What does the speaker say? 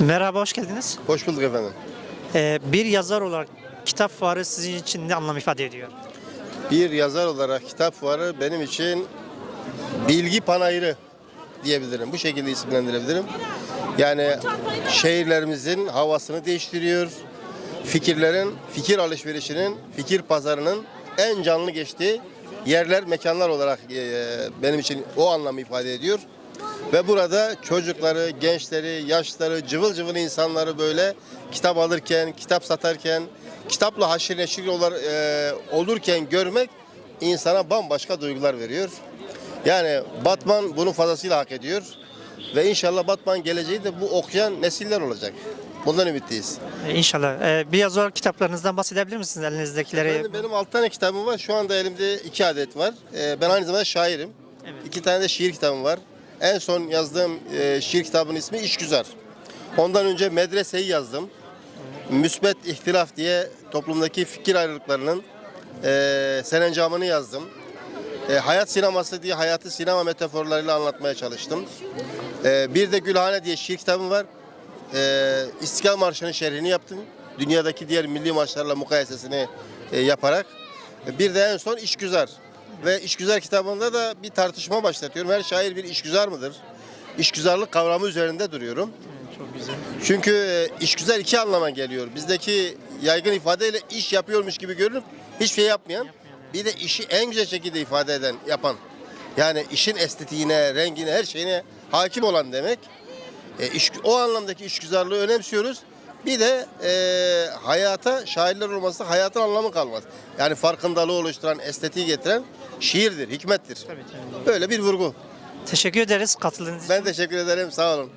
Merhaba, hoş geldiniz. Hoş bulduk efendim. Ee, bir yazar olarak kitap fuarı sizin için ne anlam ifade ediyor? Bir yazar olarak kitap fuarı benim için bilgi panayırı diyebilirim. Bu şekilde isimlendirebilirim. Yani şehirlerimizin havasını değiştiriyor. Fikirlerin, fikir alışverişinin, fikir pazarının en canlı geçtiği yerler, mekanlar olarak e, benim için o anlamı ifade ediyor. Ve burada çocukları, gençleri, yaşları, cıvıl cıvıl insanları böyle kitap alırken, kitap satarken, kitapla haşir neşir olar, e, olurken görmek insana bambaşka duygular veriyor. Yani Batman bunu fazlasıyla hak ediyor. Ve inşallah Batman geleceği de bu okuyan nesiller olacak. Bundan ümitliyiz. Ee, inşallah. Ee, bir yazar olarak kitaplarınızdan bahsedebilir misiniz elinizdekileri? Efendim, benim 6 tane kitabım var. Şu anda elimde 2 adet var. Ee, ben aynı zamanda şairim. Evet. İki tane de şiir kitabım var. En son yazdığım e, şiir kitabının ismi İşgüzar. Ondan önce Medrese'yi yazdım. Müsbet ihtilaf diye toplumdaki fikir ayrılıklarının e, serencamını yazdım. E, hayat sineması diye hayatı sinema metaforlarıyla anlatmaya çalıştım. E, bir de Gülhane diye şiir kitabım var. E, İstiklal Marşı'nın şerhini yaptım. Dünyadaki diğer milli marşlarla mukayesesini e, yaparak. E, bir de en son İşgüzar. Ve İşgüzar kitabında da bir tartışma başlatıyorum. Her şair bir işgüzar mıdır? İşgüzarlık kavramı üzerinde duruyorum. Çok güzel. Çünkü e, işgüzar iki anlama geliyor. Bizdeki yaygın ifadeyle iş yapıyormuş gibi görünüp hiçbir şey yapmayan. Bir de işi en güzel şekilde ifade eden, yapan. Yani işin estetiğine, rengine, her şeyine hakim olan demek. E, iş, o anlamdaki işgüzarlığı önemsiyoruz. Bir de e, hayata şairler olmazsa hayatın anlamı kalmaz. Yani farkındalığı oluşturan, estetiği getiren şiirdir, hikmettir. Tabii, tabii. Böyle bir vurgu. Teşekkür ederiz katıldığınız için. Ben teşekkür ederim. Sağ olun.